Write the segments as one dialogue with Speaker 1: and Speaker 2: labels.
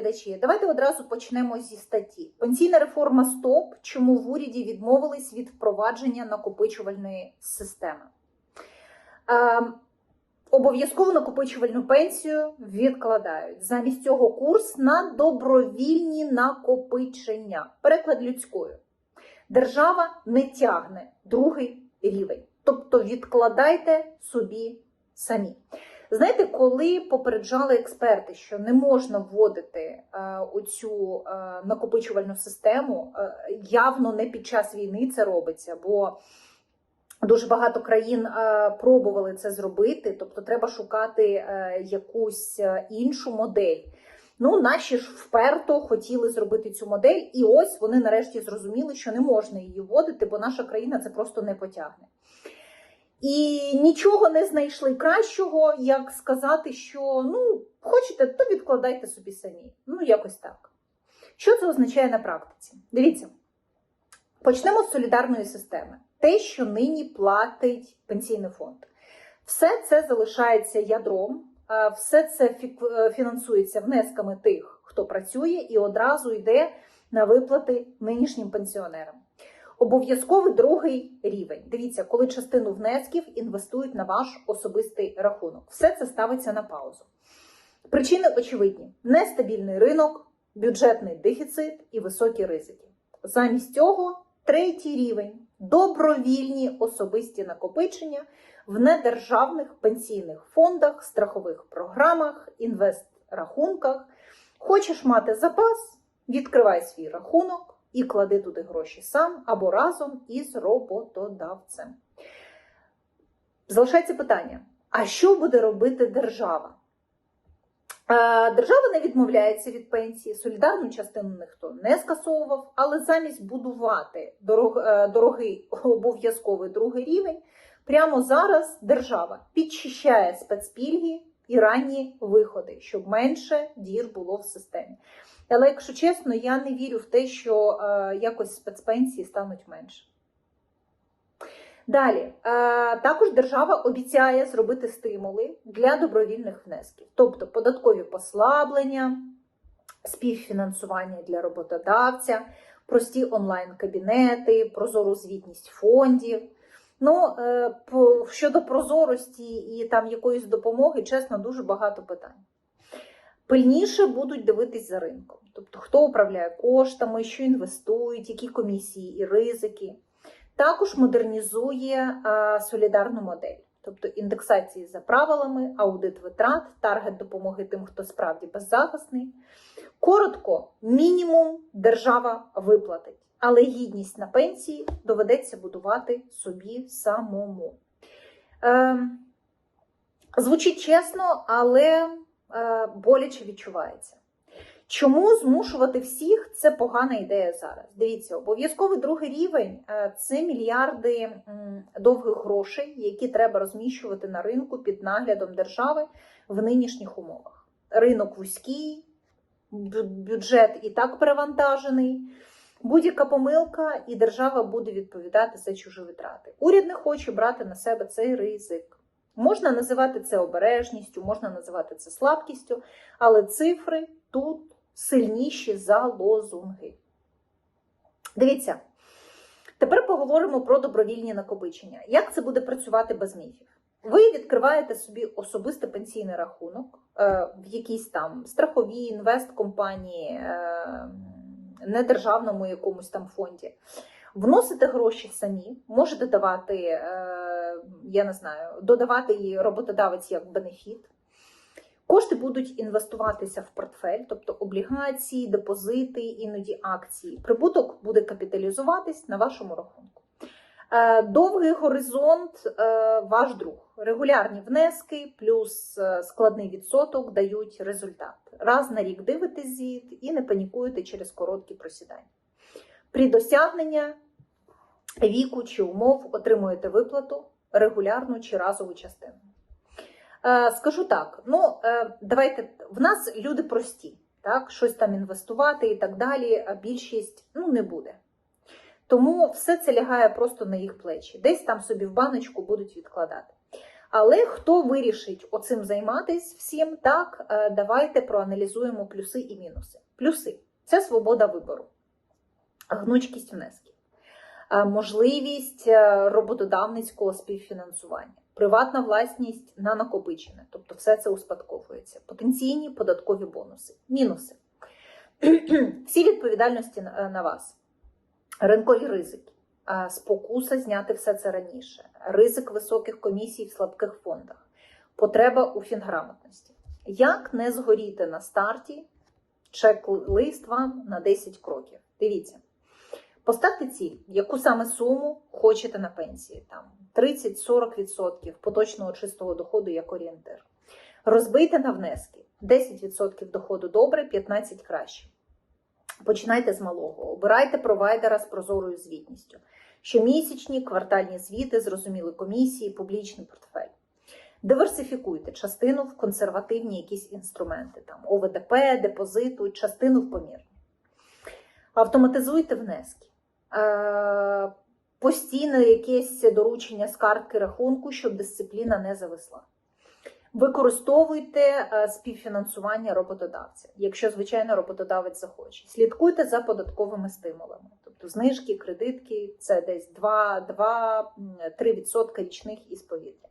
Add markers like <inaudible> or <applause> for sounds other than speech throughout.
Speaker 1: глядачі, давайте одразу почнемо зі статті. Пенсійна реформа СТОП. Чому в уряді відмовились від впровадження накопичувальної системи? Е, Обов'язково накопичувальну пенсію відкладають. Замість цього курс на добровільні накопичення. Переклад людською. Держава не тягне другий рівень. Тобто відкладайте собі самі. Знаєте, коли попереджали експерти, що не можна вводити е, оцю е, накопичувальну систему, е, явно не під час війни це робиться, бо дуже багато країн пробували це зробити, тобто треба шукати якусь іншу модель. Ну, наші ж вперто хотіли зробити цю модель, і ось вони нарешті зрозуміли, що не можна її вводити, бо наша країна це просто не потягне. І нічого не знайшли кращого, як сказати, що ну, хочете, то відкладайте собі самі. Ну, якось так. Що це означає на практиці? Дивіться, почнемо з солідарної системи. Те, що нині платить пенсійний фонд. Все це залишається ядром, все це е, фінансується внесками тих, хто працює, і одразу йде на виплати нинішнім пенсіонерам. Обов'язковий другий рівень. Дивіться, коли частину внесків інвестують на ваш особистий рахунок. Все це ставиться на паузу. Причини очевидні: нестабільний ринок, бюджетний дефіцит і високі ризики. Замість цього третій рівень добровільні особисті накопичення в недержавних пенсійних фондах, страхових програмах, інвест-рахунках. Хочеш мати запас, відкривай свій рахунок і клади туди гроші сам або разом із роботодавцем. Залишається питання: а що буде робити держава? Е, Держава не відмовляється від пенсії, солідарну частину ніхто не скасовував, але замість будувати е, дорогий обов'язковий другий рівень, прямо зараз держава підчищає спецпільги і ранні виходи, щоб менше дір було в системі. Але якщо чесно, я не вірю в те, що е, якось спецпенсії стануть менше. Далі, е, також держава обіцяє зробити стимули для добровільних внесків, тобто податкові послаблення, співфінансування для роботодавця, прості онлайн-кабінети, прозору звітність фондів. Ну, е, щодо прозорості і там якоїсь допомоги, чесно, дуже багато питань. Пильніше будуть дивитись за ринком, тобто хто управляє коштами, що інвестують, які комісії і ризики. Також модернізує е, солідарну модель, тобто індексації за правилами, аудит витрат, таргет допомоги тим, хто справді беззахисний. Коротко, мінімум держава виплатить, але гідність на пенсії доведеться будувати собі самому. Е, звучить чесно, але е, боляче відчувається. Чому змушувати всіх це погана ідея зараз? Дивіться, обов'язковий другий рівень е, це мільярди довгих грошей, які треба розміщувати на ринку під наглядом держави в нинішніх умовах. Ринок вузький, бюджет і так перевантажений. Будь-яка помилка, і держава буде відповідати за чужі витрати. Уряд не хоче брати на себе цей ризик. Можна називати це обережністю, можна називати це слабкістю, але цифри тут сильніші за лозунги. Дивіться, тепер поговоримо про добровільні накопичення. Як це буде працювати без міфів? Ви відкриваєте собі особистий пенсійний рахунок е, в якійсь там страховій інвесткомпанії, е, недержавному якомусь там фонді. Вносите гроші самі, можете давати, е, я не знаю, додавати її роботодавець як бенефіт. Кошти будуть інвестуватися в портфель, тобто облігації, депозити, іноді акції. Прибуток буде капіталізуватись на вашому рахунку. Е, Довгий горизонт е, ваш друг. Регулярні внески плюс е, складний відсоток дають результат. Раз на рік дивитесь звіт і не панікуєте через короткі просідання. При досягненні віку чи умов отримуєте виплату регулярну чи разову частину. Скажу так: ну давайте в нас люди прості, так, щось там інвестувати і так далі. А більшість ну не буде. Тому все це лягає просто на їх плечі. Десь там собі в баночку будуть відкладати. Але хто вирішить оцим займатися всім, так, е, давайте проаналізуємо плюси і мінуси. Плюси це свобода вибору, гнучкість внесків, е, можливість е, роботодавницького співфінансування, приватна власність на накопичене, тобто все це успадковується, потенційні податкові бонуси, мінуси. <clears throat> Всі відповідальності на на вас, ринкові ризики, спокуса зняти все це раніше, ризик високих комісій в слабких фондах, потреба у фінграмотності. Як не згоріти на старті, чек-лист вам на 10 кроків. Дивіться. Поставте ціль, яку саме суму хочете на пенсії, там 30-40% поточного чистого доходу як орієнтир. Розбийте на внески. 10% доходу добре, 15% краще. Починайте з малого. Обирайте провайдера з прозорою звітністю. Щомісячні, квартальні звіти, зрозуміли комісії, публічний портфель. Диверсифікуйте частину в консервативні якісь інструменти, там ОВДП, депозиту, частину в помірні. Автоматизуйте внески. Е, Постійно якесь доручення з картки рахунку, щоб дисципліна не зависла. Використовуйте е, співфінансування роботодавця, якщо, звичайно, роботодавець захоче. Слідкуйте за податковими стимулами, тобто знижки, кредитки це десь 2-3% річних із повітря.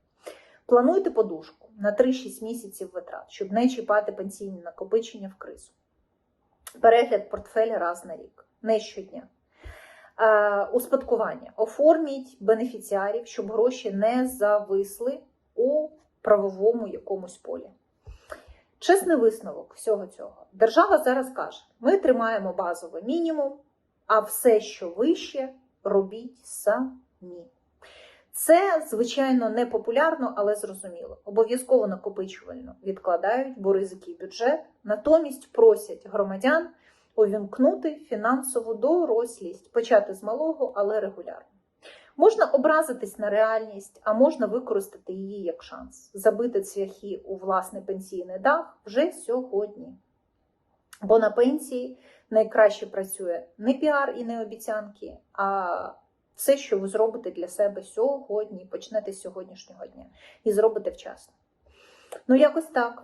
Speaker 1: Плануйте подушку на 3-6 місяців витрат, щоб не чіпати пенсійні накопичення в кризу. Перегляд портфеля раз на рік, не щодня. Е, Успадкування. Оформіть бенефіціарів, щоб гроші не зависли у правовому якомусь полі. Чесний висновок всього цього. Держава зараз каже: ми тримаємо базовий мінімум, а все, що вище, робіть самі. Це, звичайно, не популярно, але зрозуміло. Обов'язково накопичувально відкладають, бо ризики бюджет, натомість просять громадян увімкнути фінансову дорослість, почати з малого, але регулярно. Можна образитись на реальність, а можна використати її як шанс, забити цвяхи у власний пенсійний дах вже сьогодні. Бо на пенсії найкраще працює не піар і не обіцянки, а все, що ви зробите для себе сьогодні, почнете з сьогоднішнього дня і зробите вчасно. Ну, якось так.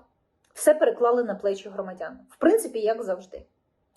Speaker 1: Все переклали на плечі громадян. В принципі, як завжди.